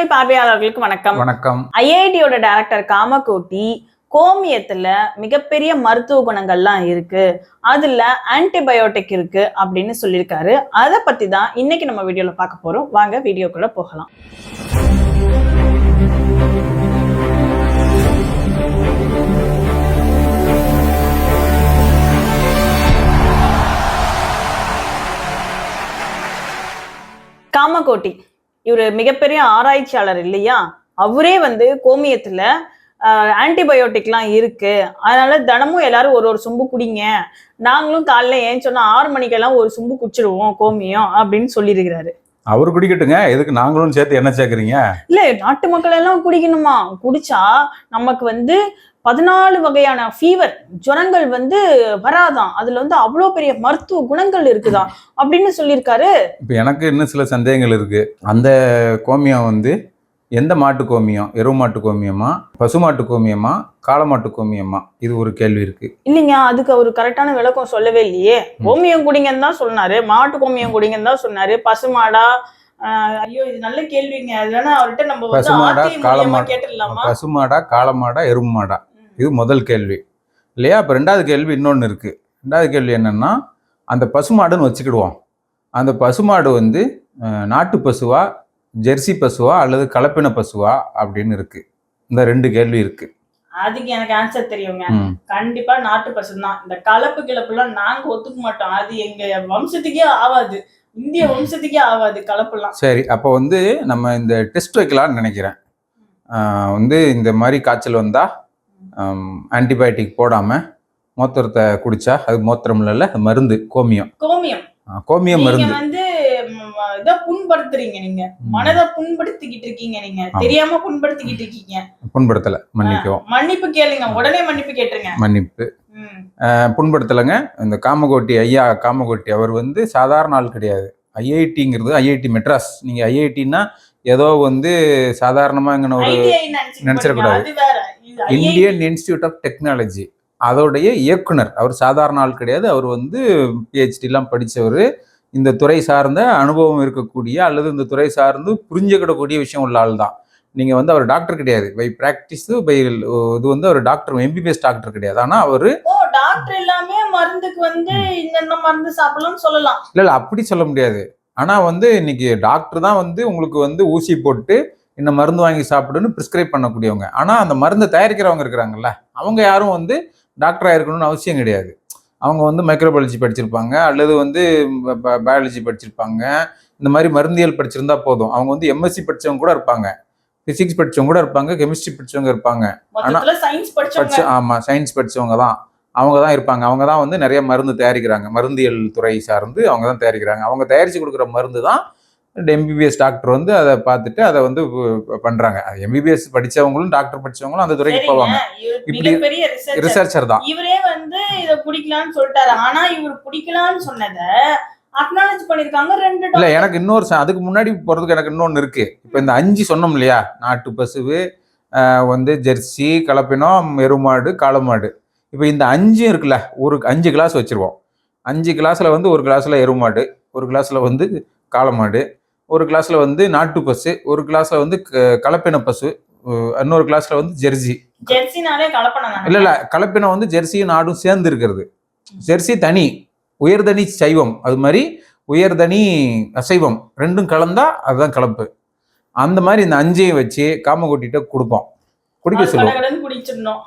தினமணி பார்வையாளர்களுக்கு வணக்கம். வணக்கம். ஐஐடியோட டைரக்டர் காமகோட்டி கோமியத்துல மிகப்பெரிய மருத்துவ குணங்கள்லாம் இருக்கு. அதுல ஆன்டிபயோட்டிக் இருக்கு அப்படின்னு சொல்லியிருக்காரு. அதை பத்தி தான் இன்னைக்கு நம்ம வீடியோல பார்க்க போறோம். வாங்க வீடியோக்குள்ள போகலாம். காமகோட்டி இவர் மிகப்பெரிய ஆராய்ச்சியாளர் இல்லையா? அவரே வந்து கோமியத்துல ஆன்டிபயோட்டிக்லாம் இருக்கு. அதனால தினமும் எல்லாரும் ஒரு ஒரு சொம்பு குடிங்க. நாங்களும் காலைல ஏன் சொன்னா ஆறு மணிக்கெல்லாம் ஒரு சொம்பு குடிச்சிடுவோம் கோமியம் அப்படின்னு சொல்லியிருக்கிறாரு. அவர் குடிக்கட்டுங்க. எதுக்கு நாங்களும் சேர்த்து என்ன சேர்க்குறீங்க? இல்ல நாட்டு மக்கள் எல்லாம் குடிக்கணுமா? குடிச்சா நமக்கு வந்து பதினாலு வகையான ஃபீவர் ஜுரங்கள் வந்து வராதாம். அதுல வந்து அவ்வளோ பெரிய மருத்துவ குணங்கள் இருக்குதாம் அப்படின்னு சொல்லியிருக்காரு. இப்போ எனக்கு இன்னும் சில சந்தேகங்கள் இருக்கு. அந்த கோமியம் வந்து எந்த மாட்டு கோமியம்? எருவு மாட்டு கோமியமா? பசு மாட்டு கோமியமா? காளை மாட்டு கோமியமா? இது ஒரு கேள்வி இருக்கு. இல்லைங்க அதுக்கு அவர் கரெக்டான விளக்கம் சொல்லவே இல்லையே. கோமியம் குடிங்கன்னு தான் சொன்னாரு. மாட்டு கோமியம் குடிங்கன்னு தான் சொன்னாரு. பசுமாடா ஐயோ இது நல்ல கேள்விங்க. அது வேணா அவர்கிட்ட நம்ம பசுமாடா, ஆர்த்தி காளை மூலியமா மாடு. கேட்டுடலாமா? பசு மாடா காளை மாடா எருமை மாடா? இது முதல் கேள்வி. இல்லையா? இப்போ ரெண்டாவது கேள்வி இன்னொன்று இருக்கு. ரெண்டாவது கேள்வி என்னன்னா அந்த பசுமாடுன்னு வச்சுக்கிடுவோம். அந்த பசுமாடு வந்து நாட்டு பசுவா ஜெர்சி பசுவா அல்லது கலப்பின பசுவா அப்படின்னு இருக்கு. இந்த ரெண்டு கேள்வி இருக்கு. அதுக்கு எனக்கு ஆன்சர் தெரியுங்க. கண்டிப்பா நாட்டு பசு தான் இந்த கலப்பு கிளப்புலாம் நாங்க ஒத்துக்க மாட்டோம். அது எங்க வம்சத்துக்கே ஆகாது இந்திய வம்சத்துக்கே ஆகாது கலப்புலாம். சரி அப்போ வந்து நம்ம இந்த டெஸ்ட் வைக்கலாம்னு நினைக்கிறேன். வந்து இந்த மாதிரி காய்ச்சல் வந்தால் ஆன்டிபயோட்டிக் போடாமல் மூத்திரத்தை குடிச்சா அது மூத்திரம் அது மருந்து கோமியம். கோமியம். கோமியம் நீங்க மருந்து. வந்து இத புண்படுத்துறீங்க நீங்க. மனதை புண்படுத்திக்கிட்டு இருக்கீங்க நீங்க. தெரியாம புண்படுத்திக்கிட்டு இருக்கீங்க. புண்படுத்தலை மன்னிக்கவும் மன்னிப்பு கேளுங்க. உடனே மன்னிப்பு கேட்டுருங்க. மன்னிப்பு. புண்படுத்தலைங்க. இந்த காமகோட்டி ஐயா காமகோட்டி அவர் வந்து சாதாரண ஆள் கிடையாது. ஐஐடிங்கிறது ஐஐடி மெட்ராஸ். நீங்கள் ஐஐடின்னா ஏதோ வந்து சாதாரணமாக இங்கே ஒரு நினைச்சிடக்கூடாது. Indian Institute of Technology. அதோடைய இயக்குனர். அவர் சாதாரண ஆள் கிடையாது. அவர் வந்து பிஹெச்டிலாம் படித்தவர் இந்த துறை சார்ந்த அனுபவம் இருக்கக்கூடிய அல்லது இந்த துறை சார்ந்து புரிஞ்சுக்கிடக்கூடிய விஷயம் உள்ள ஆள் தான். நீங்கள் வந்து அவர் டாக்டர் கிடையாது. பை ப்ராக்டிஸ் பை இது வந்து அவர் டாக்டர் எம்பிபிஎஸ் டாக்டர் கிடையாது. ஆனால் அவர் டாக்டர் எல்லாமே மருந்துக்கு வந்து இந்த மருந்து சாப்பிடலாம்னு சொல்லலாம். இல்லை இல்லை அப்படி சொல்ல முடியாது. ஆனால் வந்து இன்னைக்கு டாக்டர் தான் வந்து உங்களுக்கு வந்து ஊசி போட்டு இந்த மருந்து வாங்கி சாப்பிடுன்னு ப்ரிஸ்கிரைப் பண்ணக்கூடியவங்க. ஆனால் அந்த மருந்தை தயாரிக்கிறவங்க இருக்கிறாங்கல்ல அவங்க யாரும் வந்து டாக்டராக இருக்கணும்னு அவசியம் கிடையாது. அவங்க வந்து மைக்ரோபாலஜி படிச்சிருப்பாங்க அல்லது வந்து பயாலஜி படிச்சிருப்பாங்க. இந்த மாதிரி மருந்தியல் படிச்சிருந்தா போதும். அவங்க வந்து எம்எஸ்சி படிச்சவங்க கூட இருப்பாங்க. ஃபிசிக்ஸ் படிச்சவங்க கூட இருப்பாங்க கெமிஸ்ட்ரி படிச்சவங்க இருப்பாங்க. மொத்தத்துல சயின்ஸ் படிச்ச ஆமாம் சயின்ஸ் படிச்சவங்க தான். அவங்க தான் இருப்பாங்க. அவங்க தான் வந்து நிறைய மருந்து தயாரிக்கிறாங்க. மருந்தியல் துறை சார்ந்து அவங்க தான் தயாரிக்கிறாங்க. அவங்க தயாரித்து கொடுக்குற மருந்து தான் எம்பிபிஎஸ் டாக்டர் வந்து அதை பார்த்துட்டு அதை வந்து பண்றாங்க. எம்பிபிஎஸ் படிச்சவங்களும் டாக்டர் படிச்சவங்களும் அந்த துறைக்கு போவாங்க. இப்படி. ரிசர்ச்சர் தான். இவரே வந்து இத குடிக்கலாம்னு சொல்லிட்டாரு. ஆனா இவர் குடிக்கலாம்னு சொன்னத அக்னாலஜ் பண்ணிருக்காங்க ரெண்டு இல்ல. எனக்கு இன்னொரு அதுக்கு முன்னாடி போறதுக்கு எனக்கு இன்னொன்னு இருக்கு. இப்போ இந்த அஞ்சு சொன்னோம் இல்லையா? நாட்டு பசுவு வந்து ஜெர்சி கலப்பினம் எருமாடு காளமாடு. இப்போ இந்த அஞ்சு இருக்குல்ல ஒரு அஞ்சு கிளாஸ் வச்சிருவோம். அஞ்சு கிளாஸ்ல வந்து ஒரு கிளாஸ்ல எருமாடு ஒரு கிளாஸ்ல வந்து காளமாடு ஒரு கிளாஸ்ல வந்து நாட்டு பசு ஒரு கிளாஸ்ல வந்து கலப்பின பசு இன்னொரு கிளாஸ்ல வந்து ஜெர்சி? இல்ல இல்ல கலப்பினம் வந்து ஜெர்சியும் நாடும் சேர்ந்து இருக்கிறது. ஜெர்சி தனி உயர்தனி சைவம். அது மாதிரி உயர்தனி அசைவம். ரெண்டும் கலந்தா அதுதான் கலப்பு. அந்த மாதிரி இந்த அஞ்சையும் வச்சு காமகோட்டிட்ட கொடுப்போம். குடிக்க சொல்லுவோம்.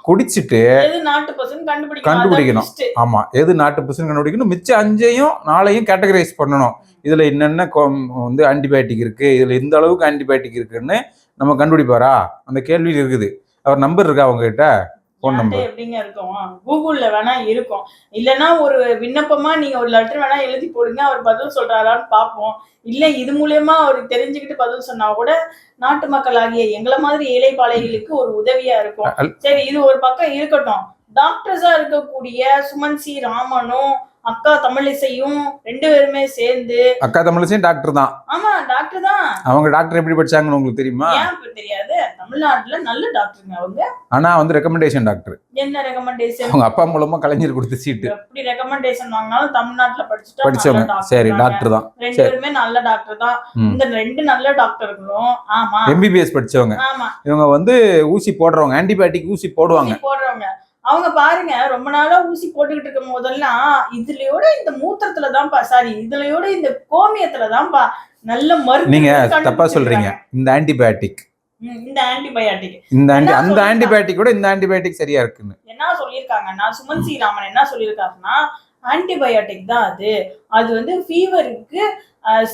குடிச்சிட்டு கண்டுபிடிக்கணும். ஆமா எது நாட்டு பசுன்னு கண்டுபிடிக்கணும்? மிச்ச அஞ்சையும் நாளையும் கேட்டகரைஸ் பண்ணணும். இதுல என்னென்ன வந்து ஆன்டிபயோட்டிக் இருக்கு இதுல இந்த அளவுக்கு ஆன்டிபயோட்டிக் இருக்குன்னு நம்ம கண்டுபிடிப்பாரா? அந்த கேள்வி இருக்குது. அவர் நம்பர் இருக்கா அவங்க கிட்ட ஃபோன் நம்பர் எப்படிங்க இருக்கும் கூகுள்ல வேணா இருக்கும். இல்லனா ஒரு விண்ணப்பமா நீங்க ஒரு லெட்டர் வேணா எழுதி போடுங்க. அவர் பதில் சொல்றாரான்னு பாப்போம் இல்ல இது மூலியமா அவர் தெரிஞ்சுக்கிட்டு பதில் சொன்னா கூட நாட்டு மக்கள் ஆகிய எங்களை மாதிரி ஏழைப்பாளைகளுக்கு ஒரு உதவியா இருக்கும். சரி இது ஒரு பக்கம் இருக்கட்டும். டாக்டர்ஸா இருக்கக்கூடிய சுமன் சி ராமனும் அக்கா தமிழிசையும் ரெண்டு பேருமே சேர்ந்து. அக்கா தமிழிசையும் டாக்டர் தான். ஆமா டாக்டர் தான். அவங்க டாக்டர் எப்படி படிச்சாங்கன்னு உங்களுக்கு தெரியுமா? தெரியாது? தமிழ்நாட்டுல நல்ல டாக்டருங்க அவங்க. ஆனா வந்து ரெக்கமெண்டேஷன் டாக்டர் என்ன ரெக்கமெண்டேஷன் அவங்க அப்பா மூலமா கலைஞர் கொடுத்த சீட்டு எப்படி ரெக்கமெண்டேஷன் வாங்கினாலும் தமிழ்நாட்டுல படிச்சுட்டா படிச்சவங்க. சரி. டாக்டர் தான். ரெண்டு. பேருமே நல்ல டாக்டர் தான். இந்த ரெண்டு நல்ல டாக்டர்களும் ஆமா. எம்பிபிஎஸ் படிச்சவங்க. ஆமா. இவங்க வந்து ஊசி போடுறவங்க ஆன்டிபயோட்டிக் ஊசி போடுவாங்க. போடுறவங்க. அவங்க பாருங்க ரொம்ப நாளா ஊசி போட்டுக்கிட்டு இருக்கும் போதெல்லாம் இதுலயோட இந்த மூத்திரத்துல தான்ப்பா சாரி இதுலயோட இந்த கோமியத்துல தான்ப்பா நல்ல மருந்து நீங்க தப்பா. சொல்றீங்க. இந்த ஆன்டிபயோட்டிக் இந்த ஆன்டிபயாட்டிக் இந்த அந்த? ஆன்டிபயோட்டிக் கூட இந்த ஆன்டிபயோட்டிக் சரியா இருக்குன்னு. என்ன சொல்லியிருக்காங்கன்னா சுமன் சி ராமன் என்ன சொல்லியிருக்காருன்னா ஆன்டிபயாட்டிக் தான் அது. அது வந்து ஃபீவருக்கு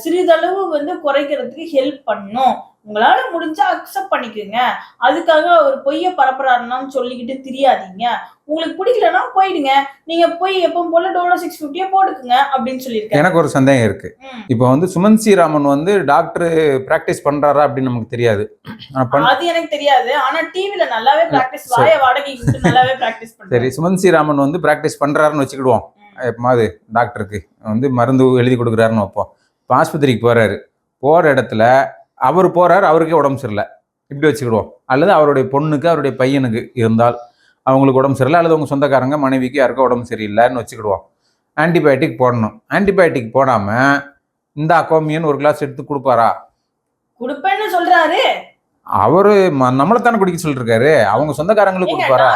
சிறிதளவு வந்து குறைக்கிறதுக்கு ஹெல்ப் பண்ணும். உங்களால முடிஞ்சா அக்செப்ட் பண்ணிக்கோங்க. அதுக்காக அவர் பொய்ய பரப்புறாருன்னு சொல்லிக்கிட்டு தெரியாதீங்க. உங்களுக்கு பிடிக்கலன்னா போயிடுங்க. நீங்க போய் எப்பவும் போல டோலோ சிக்ஸ் ஃபிஃப்டியே போட்டுக்குங்க அப்படின்னு சொல்லியிருக்காரு. எனக்கு ஒரு சந்தேகம் இருக்கு. இப்போ வந்து சுமன் சி ராமன் வந்து டாக்டர் பிராக்டிஸ் பண்றாரா அப்படின்னு நமக்கு தெரியாது. அது எனக்கு தெரியாது. ஆனா டிவில நல்லாவே பிராக்டிஸ். வாய விட்டு நல்லாவே பிராக்டிஸ் சரி சுமன் சி ராமன் வந்து பிராக்டிஸ் பண்றாருன்னு வச்சுக்கிடுவோம். எப்பமாவது டாக்டருக்கு வந்து மருந்து எழுதி கொடுக்குறாருன்னு வைப்போம். இப்போ ஆஸ்பத்திரிக்கு போறாரு. போற இடத்துல அவர் போறாரு அவருக்கே உடம்பு சரியில்லை. இப்படி வச்சுக்கிடுவோம். அல்லது அவருடைய பொண்ணுக்கு அவருடைய பையனுக்கு இருந்தால் அவங்களுக்கு உடம்பு சரியில்லை. அல்லது உங்க சொந்தக்காரங்க மனைவிக்கு யாருக்கோ உடம்பு சரியில்லைன்னு வச்சுக்கிடுவோம். ஆன்டிபயோட்டிக் போடணும். ஆன்டிபயோட்டிக் போடாம இந்த அக்கோமியன் ஒரு கிளாஸ் எடுத்து கொடுப்பாரா? கொடுப்பேன்னு சொல்றாரு. அவரு ம- நம்மளைத்தானே குடிக்க சொல்லிருக்காரு. அவங்க சொந்தக்காரங்களுக்கு கொடுப்பாரா?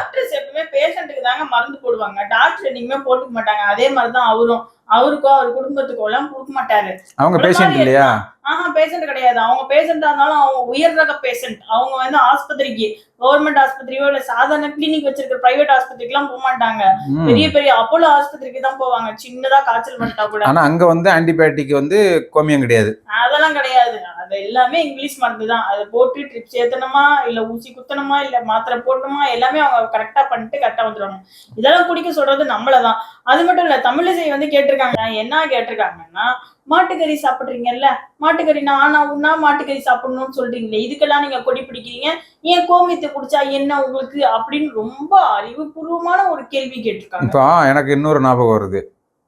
தாங்க மருந்து போடுவாங்க. டாக்டர் என்னைக்குமே போட்டுக்க மாட்டாங்க. அதே மாதிரிதான் அவரும். அவருக்கோ அவர் குடும்பத்துக்கோ எல்லாம் கொடுக்க மாட்டாரு. அவங்க பேஷண்ட் இல்லையா? ஆஹா பேஷண்ட் கிடையாது. அவங்க பேஷண்டா இருந்தாலும் அவங்க உயர் ரக பேஷண்ட் அவங்க வந்து ஆஸ்பத்திரிக்கு கவர்மெண்ட் ஆஸ்பத்திரியோ இல்ல சாதாரண கிளினிக் வச்சிருக்க பிரைவேட் ஆஸ்பத்திரிக்கு எல்லாம் போக மாட்டாங்க. பெரிய பெரிய அப்போலோ ஆஸ்பத்திரிக்கு தான் போவாங்க. சின்னதா காய்ச்சல் பண்ணிட்டா கூட. ஆனா அங்க வந்து ஆன்டிபயோட்டிக் வந்து கோமியம் கிடையாது. அதெல்லாம் கிடையாது. அது எல்லாமே இங்கிலீஷ் மருந்து தான். அதை போட்டு ட்ரிப்ஸ் ஏத்தணுமா இல்ல ஊசி குத்தணுமா இல்ல மாத்திரை போடணுமா எல்லாமே அவங்க கரெக்டா பண்ணிட்டு கரெக்டா வந்துருவாங்க இதெல்லாம் குடிக்க சொல்றது நம்மளதான். அது மட்டும் இல்ல தமிழிசை வந்து கேட்டிருக்காங்க. என்ன கேட்டிருக்காங்கன்னா மாட்டுக்கறி சாப்பிடுறீங்கல்ல? மாட்டுக்கறி நானா உண்ணா மாட்டுக்கறி சாப்பிடணும்னு சொல்றீங்களே. இதுக்கெல்லாம் நீங்க கொடி பிடிக்கிறீங்க? ஏன் கோமியத்தை குடிச்சா என்ன உங்களுக்கு? அப்படின்னு ரொம்ப அறிவுபூர்வமான ஒரு கேள்வி கேட்டிருக்காங்க. இப்போ எனக்கு இன்னொரு ஞாபகம் வருது.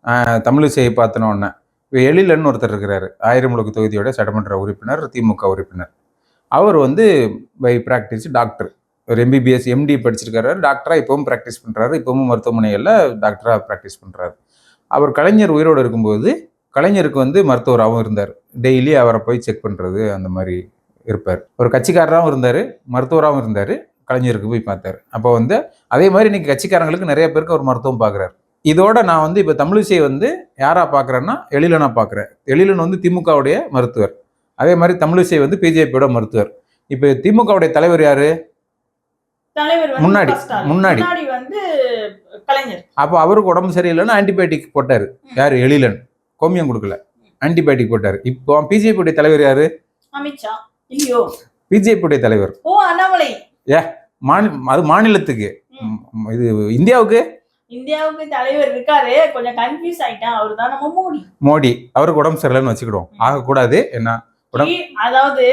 ஆஹ் தமிழிசையை பார்த்தன உடனே இப்போ எழிலன்னு ஒருத்தர் இருக்கிறாரு. ஆயிரமுழுக்கு தொகுதியோட சட்டமன்ற உறுப்பினர் திமுக உறுப்பினர். அவர் வந்து பை ப்ராக்டிஸ் டாக்டர். ஒரு எம்பிபிஎஸ் எம்டி படிச்சிருக்காரு டாக்டராக இப்பவும் ப்ராக்டிஸ் பண்ணுறாரு இப்பவும் மருத்துவமனைகளில் டாக்டராக ப்ராக்டிஸ் பண்ணுறாரு அவர் கலைஞர் உயிரோடு இருக்கும்போது கலைஞருக்கு வந்து மருத்துவராகவும் இருந்தார். டெய்லி அவரை போய் செக் பண்ணுறது அந்த மாதிரி இருப்பார். ஒரு கட்சிக்காரராகவும் இருந்தார் மருத்துவராகவும் இருந்தார் கலைஞருக்கு போய் பார்த்தார். அப்போ வந்து அதே மாதிரி இன்னைக்கு கட்சிக்காரங்களுக்கு நிறைய பேருக்கு ஒரு மருத்துவம் பார்க்குறாரு. இதோட நான் வந்து இப்போ தமிழிசை வந்து யாராக பார்க்குறேன்னா எழிலனா பார்க்குறேன். எழிலன் வந்து திமுகவுடைய மருத்துவர். அதே மாதிரி தமிழிசை வந்து பிஜேபியோட மருத்துவர். இப்போ திமுகவுடைய தலைவர் யார்? முன்னாடி. முன்னாடி. முன்னாடி வந்து கலைஞர். அப்போ அவருக்கு உடம்பு சரியில்லைன்னு ஆன்டிபயோட்டிக் போட்டாரு. யார்? எழிலன். கோமியம் கொடுக்கல. ஆன்டிபயோட்டிக் போட்டாரு. இப்போ பிஜேபியுடைய தலைவர் யாரு? அமித்ஷா. இல்லையோ பிஜேபியுடைய தலைவர். ஓ அண்ணாமலை. மாநில அது மாநிலத்துக்கு. இது இந்தியாவுக்கு? இந்தியாவுக்கு தலைவர் இருக்காரு. கொஞ்சம் கன்ஃபியூஸ் ஆயிட்டேன். அவர் தான் நம்ம மோடி. மோடி. அவருக்கு உடம்பு சரியில்லைன்னு வச்சுக்கிடுவோம். ஆகக்கூடாது. என்ன அதாவது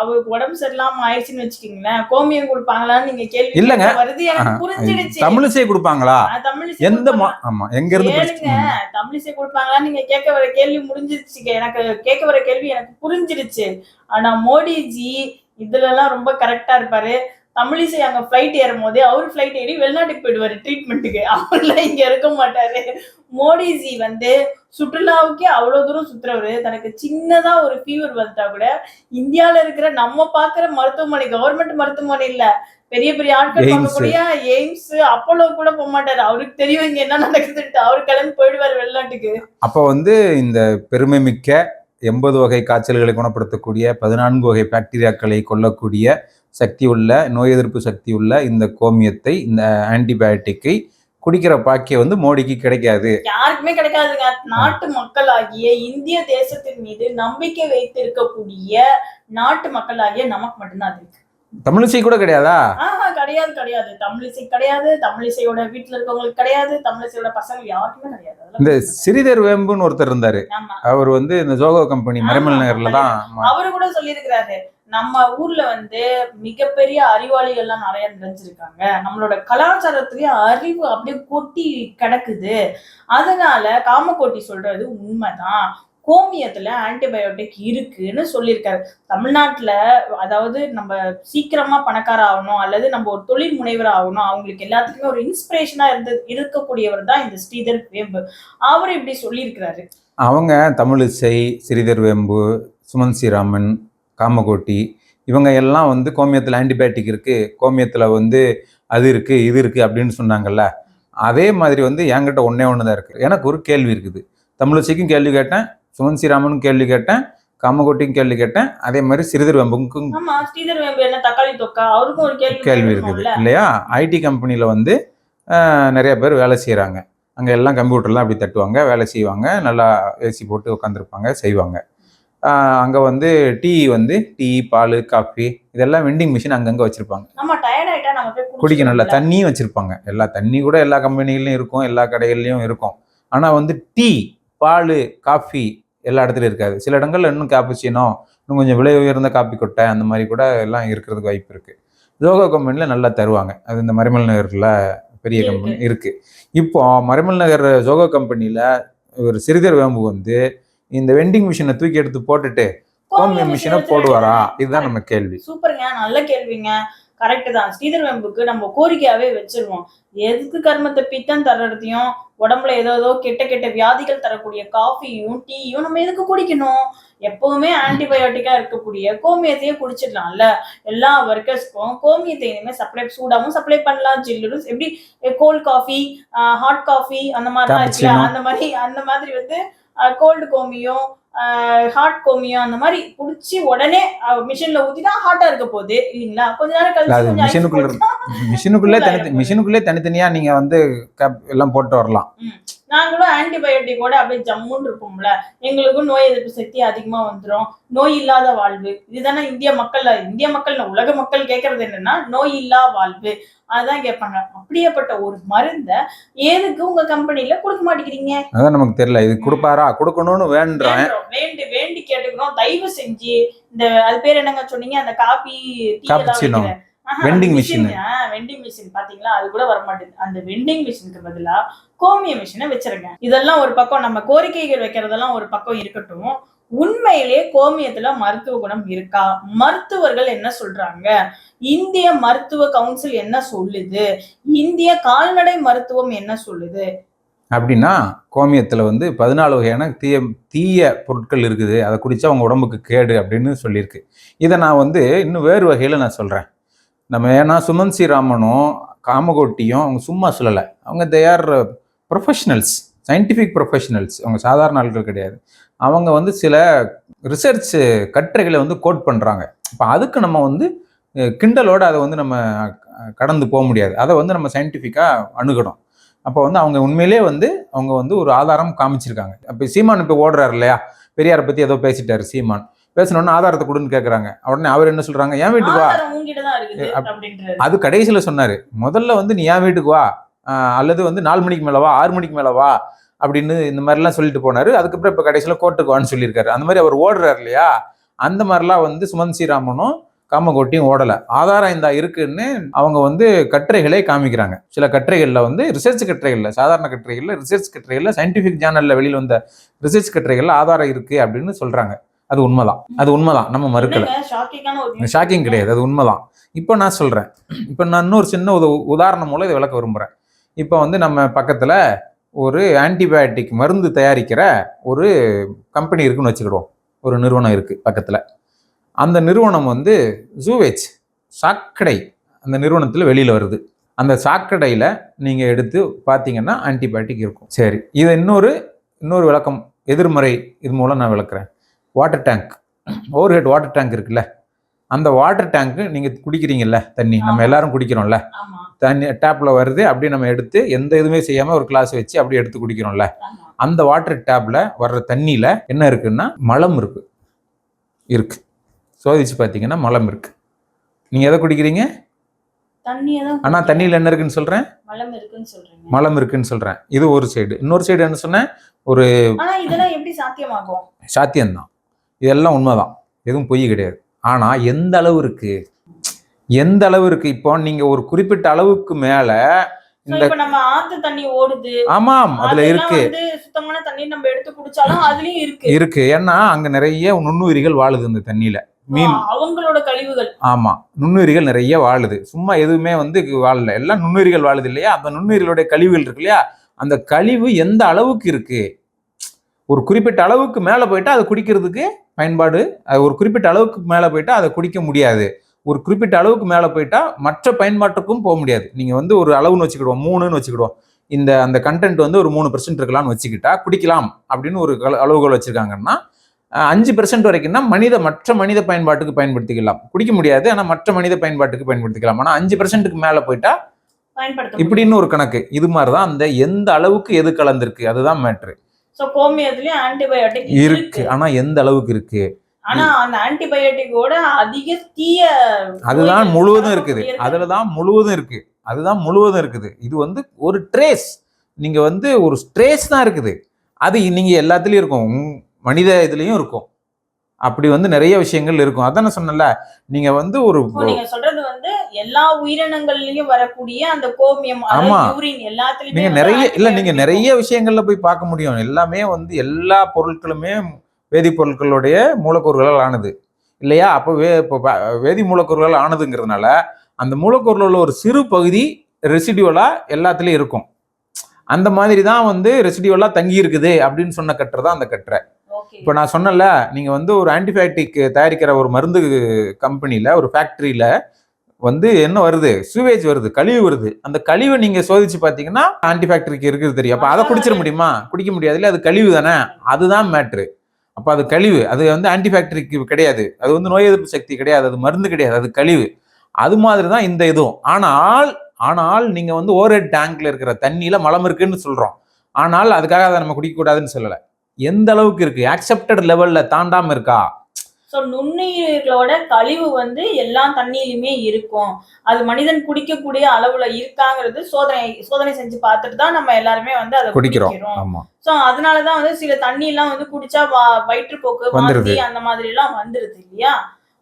அவருக்கு உடம்பு சரியில்லாம ஆயிடுச்சுன்னு வச்சுக்கீங்களேன் கோமியம் கொடுப்பாங்களான்னு நீங்க கேள்வி இல்லங்க. வருது எனக்கு. புரிஞ்சிடுச்சு. தமிழிசை கொடுப்பாங்களா? எந்த ஆமா எங்க இருந்து தமிழிசை கொடுப்பாங்களான்னு நீங்க கேட்க வர கேள்வி முடிஞ்சிருச்சு எனக்கு கேட்க வர கேள்வி எனக்கு புரிஞ்சிருச்சு. ஆனா மோடிஜி இதுல எல்லாம் ரொம்ப கரெக்டா இருப்பாரு. தமிழிசை அங்க ஃபிளைட் ஏறும் போது அவர் ஃபிளைட் ஏறி வெளிநாட்டுக்கு போயிடுவாரு ட்ரீட்மெண்ட்டுக்கு அவர்லாம் இங்க இருக்க மாட்டாரு. மோடிஜி வந்து சுற்றுலாவுக்கே அவ்வளவு தூரம் சுத்துறவரு. தனக்கு சின்னதா ஒரு ஃபீவர் வந்தா கூட இந்தியால இருக்கிற நம்ம பாக்குற மருத்துவமனை கவர்மெண்ட் மருத்துவமனை இல்ல. பெரிய பெரிய ஆட்கள். பார்க்கக்கூடிய எய்ம்ஸ் அப்போலோ கூட போக மாட்டாரு. அவருக்கு தெரியும் இங்க என்ன நடக்குதுன்ட்டு. அவர் கிளம்பி போயிடுவாரு வெளிநாட்டுக்கு. அப்போ வந்து இந்த பெருமை மிக்க எண்பது வகை காய்ச்சல்களை குணப்படுத்தக்கூடிய பதினான்கு வகை பாக்டீரியாக்களை கொல்லக்கூடிய சக்தி உள்ள நோய் எதிர்ப்பு சக்தி உள்ள இந்த கோமியத்தை இந்த ஆன்டிபயோட்டிக்கை குடிக்கிற பாக்கியம் வந்து மோடிக்கு கிடைக்காது. யாருக்குமே கிடைக்காதுங்க. நாட்டு மக்களாகிய இந்திய தேசத்தின் மீது நம்பிக்கை வைத்து இருக்கக்கூடிய நாட்டு மக்களாகிய நமக்கு மட்டும்தான் இருக்கு. தமிழிசை கூட கிடையாதா? கிடையாது கிடையாது. தமிழிசை கிடையாது. தமிழிசையோட வீட்டுல இருக்கவங்களுக்கு கிடையாது. தமிழிசையோட பசங்க யாருக்குமே கிடையாது. இந்த. சிறிதர் வேம்புன்னு ஒருத்தர் இருந்தாரு. அவர் வந்து இந்த ஜோகோ கம்பெனி மறைமல் ஆமா, நகர்ல தான் அவரு கூட சொல்லியிருக்கிறாரு. நம்ம ஊர்ல வந்து மிகப்பெரிய அறிவாளிகள்லாம் நிறைய நிறைஞ்சிருக்காங்க. நம்மளோட கலாச்சாரத்துலயும் அறிவு அப்படியே கொட்டி கிடக்குது. அதனால காமக்கோட்டி சொல்றது உண்மைதான். கோமியத்துல ஆன்டிபயோட்டிக் இருக்குன்னு சொல்லியிருக்காரு. தமிழ்நாட்டுல அதாவது நம்ம சீக்கிரமா பணக்கார ஆகணும் அல்லது நம்ம ஒரு தொழில் முனைவர் ஆகணும். அவங்களுக்கு எல்லாத்துக்குமே ஒரு இன்ஸ்பிரேஷனா இருந்து இருக்கக்கூடியவர் தான் இந்த ஸ்ரீதர் வேம்பு. அவர் இப்படி சொல்லியிருக்கிறாரு. அவங்க தமிழிசை ஸ்ரீதர் வேம்பு சுமன் ஸ்ரீராமன் காமகோட்டி இவங்க எல்லாம் வந்து கோமியத்தில் ஆன்டிபயோட்டிக் இருக்குது கோமியத்தில் வந்து அது இருக்குது இது இருக்குது அப்படின்னு சொன்னாங்கல்ல. அதே மாதிரி வந்து என்கிட்ட ஒன்றே ஒன்று தான் இருக்குது எனக்கு ஒரு கேள்வி இருக்குது. தமிழிசைக்கும் கேள்வி கேட்டேன் சுமன் ஸ்ரீராமனுக்கும் கேள்வி கேட்டேன் காமகோட்டிக்கும் கேள்வி கேட்டேன் அதே மாதிரி ஸ்ரீதர் வேம்புக்கும் கேள்வி இருக்குது? இல்லையா? ஐடி கம்பெனியில் வந்து நிறைய பேர் வேலை செய்கிறாங்க அங்கே எல்லாம் கம்ப்யூட்டர்லாம் அப்படி தட்டுவாங்க வேலை செய்வாங்க நல்லா ஏசி போட்டு உட்காந்துருப்பாங்க செய்வாங்க. அங்கே வந்து டீ வந்து டீ பால் காஃபி இதெல்லாம் வெண்டிங் மிஷின் அங்கங்கே வச்சுருப்பாங்க. குடிக்க நல்லா. தண்ணியும் வச்சுருப்பாங்க. எல்லா தண்ணி கூட எல்லா கம்பெனிலையும் இருக்கும் எல்லா கடைகள்லையும் இருக்கும். ஆனால் வந்து டீ பால் காஃபி எல்லா இடத்துலையும் இருக்காது. சில இடங்கள்ல இன்னும் காப்புச்சினோ இன்னும் கொஞ்சம் விலை உயர்ந்த காப்பி கொட்டை அந்த மாதிரி கூட எல்லாம் இருக்கிறதுக்கு வாய்ப்பு இருக்குது ஜோகோ கம்பெனியில் நல்லா தருவாங்க. அது இந்த மறைமல் நகரில் பெரிய. கம்பெனி இருக்குது இப்போ மறைமல் நகர் ஜோகோ கம்பெனியில் ஒரு சிறிதர் வேம்பு வந்து இந்த வெண்டிங் மிஷினை தூக்கி எடுத்து போட்டுட்டு கோமிய மிஷினை போடுவாரா? இதுதான் நம்ம கேள்வி. சூப்பருங்க. நல்ல கேள்விங்க. கரெக்ட் தான். ஸ்ரீதர் வெம்புக்கு நம்ம கோரிக்கையாவே வச்சிருவோம். எதுக்கு கர்மத்தை பித்தம் தர்றதையும் உடம்புல ஏதோ ஏதோ கெட்ட கெட்ட வியாதிகள் தரக்கூடிய காஃபியும் டீயும் நம்ம எதுக்கு குடிக்கணும்? எப்பவுமே ஆன்டிபயோட்டிக்கா இருக்கக்கூடிய கோமியத்தையே குடிச்சிடலாம்ல. எல்லா ஒர்க்கர்ஸ்க்கும் கோமியத்தை இனிமே சப்ளை சூடாவும் சப்ளை பண்ணலாம். ஜில்லுடும் எப்படி கோல்ட் காஃபி ஹாட் காஃபி அந்த Cappuccino. அந்த மாதிரி அந்த மாதிரி வந்து கோல்டு கோமியம் ஹாட் கோமியம் அந்த மாதிரி குடிச்சு உடனே மிஷின்ல ஊத்தினா ஹாட்டா இருக்க போகுது இல்லைங்களா? கொஞ்ச நேரம் கழிச்சு மிஷினுக்குள்ள மிஷினுக்குள்ளே தனி. மிஷினுக்குள்ளே தனித்தனியா நீங்க வந்து எல்லாம் போட்டு வரலாம். நாங்களும் ஆன்டிபயோட்டிக்கோட அப்படியே ஜம்முன்னு இருப்போம்ல. எங்களுக்கும் நோய் எதிர்ப்பு சக்தி அதிகமா வந்துரும். நோய் இல்லாத வாழ்வு. இதுதானே இந்திய மக்கள் இந்திய மக்கள் உலக மக்கள் கேட்கறது என்னன்னா நோய் இல்லா வாழ்வு. அதான் கேட்பாங்க. அப்படியேப்பட்ட ஒரு மருந்த எதுக்கு உங்க கம்பெனில கொடுக்க மாட்டேங்கிறீங்க? அதான் நமக்கு தெரியல. இது கொடுப்பாரா? கொடுக்கணும்னு வேண்டுறேன் வேண்டுறோம். வேண்டி வேண்டி கேட்டுக்கிறோம் தயவு செஞ்சு இந்த அது பேர் என்னங்க சொன்னீங்க? அந்த coffee Cappuccino. Vending machine. Vending machine. பாத்தீங்களா? அது கூட வர மாட்டேங்குது அந்த வெண்டிங் மிஷினுக்கு பதிலா கோமிய மிஷினை வச்சிருங்க. இதெல்லாம் ஒரு பக்கம் நம்ம கோரிக்கைகள் வைக்கிறதெல்லாம் ஒரு பக்கம் இருக்கட்டும். உண்மையிலேயே கோமியத்துல மருத்துவ குணம் இருக்கா? மருத்துவர்கள் என்ன சொல்றாங்க? இந்திய மருத்துவ கவுன்சில் என்ன சொல்லுது? இந்திய கால்நடை மருத்துவம் என்ன சொல்லுது? அப்படின்னா கோமியத்தில் வந்து பதினாலு வகையான தீய தீய பொருட்கள் இருக்குது. அதை குடிச்சா அவங்க உடம்புக்கு கேடு அப்படின்னு சொல்லியிருக்கு. இதை நான் வந்து இன்னும் வேறு வகையில் நான் சொல்கிறேன் நம்ம ஏன்னா சுமன் ஸ்ரீராமனும் காமகோட்டியும் அவங்க சும்மா சொல்லலை. அவங்க they are professionals scientific professionals அவங்க சாதாரண ஆட்கள் கிடையாது. அவங்க வந்து சில ரிசர்ச் கட்டுரைகளை வந்து கோட் பண்ணுறாங்க இப்போ அதுக்கு நம்ம வந்து கிண்டலோட அதை வந்து நம்ம கடந்து போக முடியாது. அதை வந்து நம்ம சயின்டிஃபிக்காக அணுகணும். அப்போ வந்து அவங்க உண்மையிலே வந்து அவங்க வந்து ஒரு ஆதாரம் காமிச்சிருக்காங்க. அப்போ சீமான் இப்போ ஓடுறாரு இல்லையா? பெரியாரை பற்றி ஏதோ பேசிட்டாரு சீமான். பேசினோடனே ஆதாரத்தை கொடுன்னு கேட்குறாங்க உடனே அவர் என்ன சொல்கிறாங்க என் வீட்டுக்கு வா. அது கடைசியில் சொன்னார். முதல்ல வந்து நீ என் வீட்டுக்கு வா. அல்லது வந்து நாலு மணிக்கு மேலே வா ஆறு மணிக்கு மேலே வா. அப்படின்னு இந்த மாதிரிலாம் சொல்லிட்டு போனார். அதுக்கப்புறம் இப்போ கடைசியில் கோர்ட்டுக்கு வான்னு சொல்லியிருக்காரு. அந்த மாதிரி அவர் ஓடுறாரு இல்லையா? அந்த மாதிரிலாம் வந்து சுமன் ஸ்ரீராமனும் காமகோட்டியும் ஓடலை. ஆதாரம் இந்த இருக்குன்னு அவங்க வந்து கட்டுரைகளே காமிக்கிறாங்க. சில கட்டுரைகளில் வந்து ரிசர்ச் கட்டுரைகளில் சாதாரண கட்டுரைகளில் ரிசர்ச் கட்டுரைகளில் சயின்டிஃபிக் ஜேர்னலில் வெளியில் வந்த ரிசர்ச் கட்டுரைகளில் ஆதாரம் இருக்குது அப்படின்னு சொல்கிறாங்க அது உண்மைதான். அது உண்மைதான். நம்ம மறுக்கல. ஷாக்கிங் கிடையாது. அது உண்மைதான். இப்போ நான் சொல்கிறேன் இப்போ நான் இன்னொரு சின்ன உதாரணம் மூலம் இதை விளக்க விரும்புகிறேன் இப்போ வந்து நம்ம பக்கத்தில் ஒரு ஆன்டிபயோட்டிக் மருந்து தயாரிக்கிற ஒரு கம்பெனி இருக்குன்னு வச்சுக்கிடுவோம். ஒரு நிறுவனம் இருக்குது பக்கத்தில். அந்த நிறுவனம் வந்து ஜூவேஜ் சாக்கடை அந்த நிறுவனத்தில் வெளியில் வருது. அந்த சாக்கடையில் நீங்கள் எடுத்து பார்த்தீங்கன்னா ஆன்டிபயோட்டிக் இருக்கும். சரி இதை இன்னொரு இன்னொரு விளக்கம் எதிர்மறை இது மூலம் நான் விளக்குறேன். Water tank over head water tank இருக்குல்ல? அந்த வாட்டர் டேங்க்கு நீங்கள் குடிக்கிறீங்கல்ல தண்ணி நம்ம. எல்லாரும் குடிக்கிறோம்ல? தண்ணி டேப்பில் வருது அப்படியே நம்ம எடுத்து எந்த இதுவுமே செய்யாமல் ஒரு கிளாஸ் வச்சு அப்படியே எடுத்து குடிக்கிறோம்ல. அந்த வாட்டர் டேப்ல வர்ற தண்ணியில் என்ன இருக்குன்னா மலம் இருக்கு. இருக்கு. சோதிச்சு பார்த்தீங்கன்னா மலம் இருக்கு. நீங்கள் எதை குடிக்கிறீங்க? ஆனால் தண்ணியில் என்ன இருக்குன்னு சொல்கிறேன் மலம் இருக்குன்னு சொல்றீங்க. மலம் இருக்குன்னு சொல்கிறேன் இது ஒரு சைடு இன்னொரு சைடு என்ன சொன்னேன்? ஆனா இதெல்லாம் எப்படி சாத்தியமாகும்? சாத்தியம்தான். இதெல்லாம் உண்மைதான். எதுவும் பொய் கிடையாது. ஆனா எந்த அளவு இருக்கு? எந்த அளவு இருக்கு இப்போ நீங்க ஒரு குறிப்பிட்ட அளவுக்கு மேல இந்த நம்ம ஆத்து தண்ணி ஓடுது. ஆமாம் அதுல இருக்கு. சுத்தமான தண்ணி நம்ம எடுத்து குடிச்சாலும் அதுலயும் இருக்கு. இருக்கு. ஏன்னா அங்க நிறைய நுண்ணுயிரிகள் வாழுது இந்த தண்ணியில. மீன். அவங்களோட கழிவுகள். ஆமா நுண்ணுயிரிகள் நிறைய வாழுது. சும்மா எதுவுமே வந்து வாழல. எல்லாம் நுண்ணுயிரிகள் வாழுது இல்லையா? அந்த நுண்ணுயிரிகளுடைய கழிவுகள் இருக்கு இல்லையா? அந்த கழிவு எந்த அளவுக்கு இருக்கு? ஒரு குறிப்பிட்ட அளவுக்கு மேல போயிட்டா அதை குடிக்கிறதுக்கு பயன்பாடு. ஒரு குறிப்பிட்ட அளவுக்கு மேல போயிட்டா அதை குடிக்க முடியாது. ஒரு குறிப்பிட்ட அளவுக்கு மேல போயிட்டா மற்ற பயன்பாட்டுக்கும் போக முடியாது. நீங்க வந்து ஒரு அளவுன்னு வச்சுக்கிடுவோம் மூணுன்னு வச்சுக்கிடுவோம். இந்த அந்த கண்டென்ட் வந்து ஒரு மூணு பெர்சென்ட் இருக்கலாம்னு வச்சுக்கிட்டா குடிக்கலாம் அப்படின்னு ஒரு அள- அளவுகோல் வச்சிருக்காங்கன்னா அஞ்சு பெர்சென்ட் வரைக்கும்னா மனித மற்ற மனித பயன்பாட்டுக்கு பயன்படுத்திக்கலாம். குடிக்க முடியாது ஆனா மற்ற மனித பயன்பாட்டுக்கு பயன்படுத்திக்கலாம். ஆனா அஞ்சு பெர்சென்ட்டுக்கு மேல போயிட்டா இப்படின்னு ஒரு கணக்கு. இது மாதிரிதான் அந்த எந்த அளவுக்கு எது கலந்திருக்கு அதுதான் மேட்ரு இருக்கு. ஆனா எந்த அளவுக்கு இருக்கு? ஆனா அந்த ஆன்டிபயோட்டிக்கோட அதிக தீய அதுதான் முழுவதும் இருக்குது. அதுலதான் முழுவதும் இருக்கு. அதுதான் முழுவதும் இருக்குது. இது வந்து ஒரு ட்ரேஸ் நீங்க வந்து ஒரு ஸ்ட்ரேஸ் தான் இருக்குது. அது நீங்க எல்லாத்துலயும் இருக்கும். மனித இதுலயும் இருக்கும். அப்படி வந்து நிறைய விஷயங்கள் இருக்கும். அதான் நான் சொன்னேன்ல நீங்க வந்து ஒரு நீங்க சொல்றது வந்து எல்லா உயிரினங்கள்லயும் வரக்கூடிய அந்த கோமியம் ஆமா. நீங்க நிறைய இல்ல நீங்க நிறைய விஷயங்கள்ல போய் பார்க்க முடியும். எல்லாமே வந்து எல்லா பொருட்களுமே வேதிப்பொருட்களுடைய மூலக்கூறுகளால் ஆனது. இல்லையா? அப்போ வே இப்போ வேதி மூலக்கூறுகள் ஆனதுங்கிறதுனால அந்த மூலக்கூறுல ஒரு சிறு பகுதி ரெசிடியூலா எல்லாத்துலயும் இருக்கும். அந்த மாதிரி தான் வந்து ரெசிடியூலா தங்கி இருக்குது அப்படின்னு சொன்ன கட்டுரை தான் அந்த கட்டுரை. இப்போ நான் சொன்னல நீங்க வந்து ஒரு ஆன்டிபயோட்டிக் தயாரிக்கிற ஒரு மருந்து கம்பெனில ஒரு ஃபேக்டரியில வந்து என்ன வருது? சுவேஜ் வருது கழிவு வருது. அந்த கழிவை நீங்க சோதிச்சு பாத்தீங்கன்னா ஆன்டிபயோட்டிக் இருக்குது தெரியும். அப்ப அதை குடிச்சிட முடியுமா? குடிக்க முடியாது. இல்ல அது கழிவு தானே? அதுதான் மேட்ரு அப்போ அது கழிவு. அது வந்து ஆன்டிபயோட்டிக் கிடையாது. அது வந்து நோய் எதிர்ப்பு சக்தி கிடையாது. அது மருந்து கிடையாது. அது கழிவு. அது மாதிரி தான் இந்த இதுவும். ஆனால் ஆனால் நீங்கள் வந்து ஓவர் டேங்க்ல இருக்கிற தண்ணியில் மலம் இருக்குன்னு சொல்கிறோம் ஆனால் அதுக்காக அதை நம்ம குடிக்கக்கூடாதுன்னு சொல்லலை. எந்த அளவுக்கு இருக்குது ஆக்செப்டட் லெவலில் தாண்டாமல் இருக்கா? சோ நுண்ணுயிர்களோட கழிவு வந்து எல்லா தண்ணியிலுமே இருக்கும். அது மனிதன் குடிக்கக்கூடிய அளவுல இருக்காங்கிறது சோதனை சோதனை செஞ்சு பார்த்துட்டு தான் நம்ம எல்லாருமே வந்து அதை குடிக்கிறோம். சோ அதனாலதான் வந்து சில தண்ணி எல்லாம் வந்து குடிச்சா வயிற்றுப்போக்கு. வாந்தி அந்த மாதிரி எல்லாம் வந்துருது இல்லையா?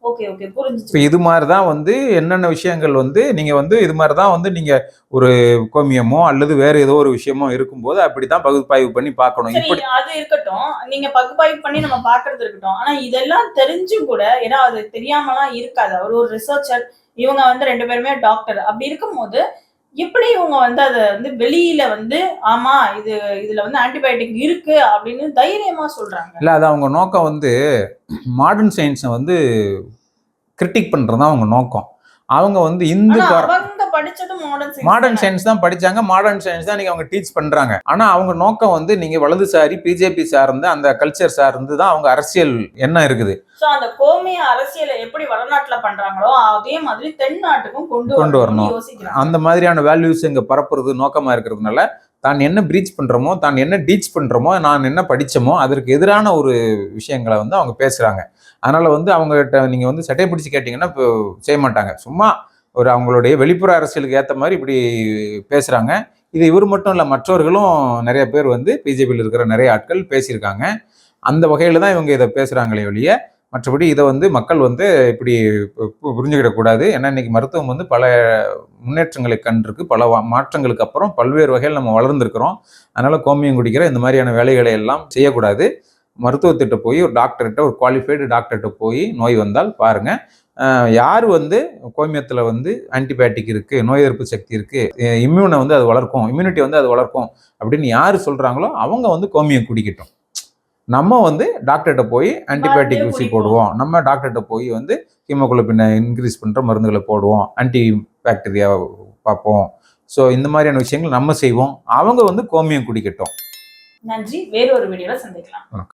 இப்போ இது மாதிரி தான் வந்து என்னென்ன விஷயங்கள் வந்து நீங்க வந்து இது மாதிரி தான் வந்து நீங்க ஒரு கோமியமோ அல்லது வேற ஏதோ ஒரு விஷயமோ இருக்கும்போது அப்படிதான் பகுப்பாய்வு பண்ணி பார்க்கணும். இப்படி அது இருக்கட்டும். நீங்க பகுப்பாய்வு பண்ணி நம்ம பாக்குறது இருக்கட்டும். ஆனா இதெல்லாம் தெரிஞ்சும் கூட ஏன்னா அது தெரியாமலாம் இருக்காது. அவர் ஒரு ரிசர்ச்சர் இவங்க வந்து ரெண்டு பேருமே டாக்டர் அப்படி இருக்கும்போது எப்படி இவங்க வந்து அதை வந்து வெளியில வந்து ஆமா இது இதுல வந்து ஆன்டிபயோட்டிக் இருக்கு அப்படின்னு தைரியமா சொல்றாங்க? இல்ல அது அவங்க நோக்கம் வந்து மாடர்ன் சயின்ஸை வந்து கிரிட்டிக் பண்றது தான் அவங்க நோக்கம். அவங்க வந்து இந்து மாடர்ன் சயின்ஸ் தான். படிச்சாங்க. மாடர்ன் சயின்ஸ் தான் அவங்க டீச் பண்றாங்க. ஆனா அவங்க நோக்கம் வந்து நீங்க வலதுசாரி பிஜேபி சார்ந்து அந்த கல்ச்சர் சார்ந்து தான் அவங்க அரசியல் எண்ணம் இருக்குது. அந்த கோமிய அரசியலை எப்படி வடநாட்டுல பண்றாங்களோ அதே மாதிரி தென்னாட்டுக்கும் கொண்டு கொண்டு வரணும். அந்த மாதிரியான வேல்யூஸ் இங்க பரப்புறது நோக்கமா இருக்கிறதுனால தான் என்ன பிரீச் பண்ணுறோமோ தான் என்ன டீச் பண்ணுறோமோ நான் என்ன படித்தோமோ அதற்கு எதிரான ஒரு விஷயங்களை வந்து அவங்க பேசுகிறாங்க அதனால் வந்து அவங்ககிட்ட நீங்கள் வந்து சட்டை பிடிச்சி கேட்டிங்கன்னா இப்போ செய்ய மாட்டாங்க. சும்மா ஒரு அவங்களுடைய வெளிப்புற அரசியலுக்கு ஏற்ற மாதிரி இப்படி பேசுகிறாங்க இது இவர் மட்டும் இல்லை மற்றவர்களும் நிறைய பேர் வந்து பிஜேபியில் இருக்கிற நிறைய ஆட்கள் பேசியிருக்காங்க. அந்த வகையில் தான் இவங்க இதை பேசுகிறாங்களே ஒழிய மற்றபடி இதை வந்து மக்கள் வந்து இப்படி பு- புரிஞ்சுக்கிடக்கூடாது. ஏன்னா இன்னைக்கு மருத்துவம் வந்து பல முன்னேற்றங்களை கண்டிருக்கு. பல வா- மாற்றங்களுக்கு அப்புறம் பல்வேறு வகையில் நம்ம வளர்ந்துருக்கிறோம். அதனால் கோமியம் குடிக்கிற இந்த மாதிரியான வேலைகளை எல்லாம் செய்யக்கூடாது. மருத்துவத்திட்ட போய் ஒரு டாக்டர்கிட்ட ஒரு குவாலிஃபைடு டாக்டர்கிட்ட போய் நோய் வந்தால் பாருங்கள் யார் வந்து கோமியத்தில் வந்து ஆன்டிபயோட்டிக் இருக்குது நோய் எதிர்ப்பு சக்தி இருக்குது இம்யூனை வந்து அது வளர்க்கும் இம்யூனிட்டி வந்து அது வளர்க்கும் அப்படின்னு யார் சொல்கிறாங்களோ அவங்க வந்து கோமியம் குடிக்கட்டும். நம்ம வந்து டாக்டர்கிட்ட போய் ஆன்டிபயோட்டிக் ஊசி. போடுவோம். நம்ம டாக்டர்கிட்ட போய் வந்து ஹீமோகுளோபினை இன்க்ரீஸ் பண்ணுற மருந்துகளை போடுவோம். ஆன்டி பாக்டீரியா பார்ப்போம். ஸோ இந்த மாதிரியான விஷயங்கள் நம்ம செய்வோம். அவங்க வந்து கோமியம் குடிக்கட்டும். நன்றி. வேறொரு வீடியோல சந்திக்கலாம்.